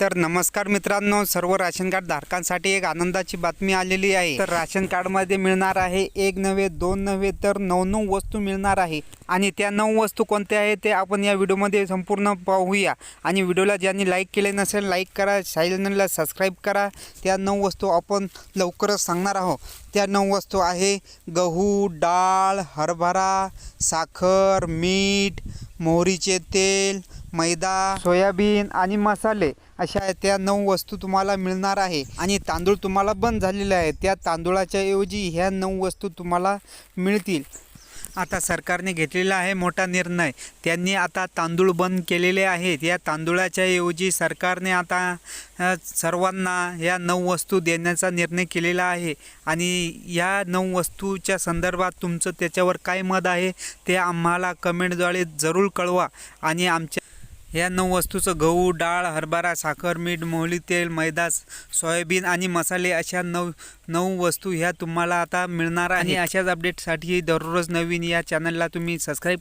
तर नमस्कार मित्रांनो सर्व राशन कार्ड धारकांसाठी एक आनंदाची बातमी आलेली आहे. तर राशन कार्डमध्ये मिळणार आहे एक नव्हे दोन नव्हे तर नऊ नऊ वस्तू मिळणार आहे. आणि त्या नऊ वस्तू कोणत्या आहेत ते आपण या व्हिडिओमध्ये संपूर्ण पाहूया. आणि व्हिडिओला ज्यांनी लाईक केले नसेल लाईक करा चॅनलला सबस्क्राईब करा. त्या नऊ वस्तू आपण लवकरच सांगणार आहोत. त्या नऊ वस्तू आहे गहू डाळ हरभरा साखर मीठ मोहरीचे तेल मैदा सोयाबीन आणि मसाले अशा त्या नऊ वस्तू तुम्हाला मिळणार आहे. आणि तांदूळ तुम्हाला बंद झालेले आहे त्या तांदूळाच्या ऐवजी ह्या नऊ वस्तू तुम्हाला मिळतील. आता सरकारने घेतलेला आहे मोठा निर्णय. त्यांनी आता तांदूळ बंद केलेले आहेत. या तांदूळाच्या ऐवजी सरकारने आता सर्वांना या नऊ वस्तू देण्याचा निर्णय केलेला आहे. आणि या नऊ वस्तूच्या संदर्भात तुमचं त्याच्यावर काय मत आहे ते आम्हाला कमेंटद्वारे जरूर कळवा. आणि आमच्या ह्या नऊ वस्तूचं गहू डाळ हरभरा साखर मीठ मोहली तेल मैदा सोयाबीन आणि मसाले अशा नऊ नऊ वस्तू ह्या तुम्हाला आता मिळणार आहे. आणि अशाच अपडेटसाठी दररोज नवीन या चॅनलला तुम्ही सबस्क्राईब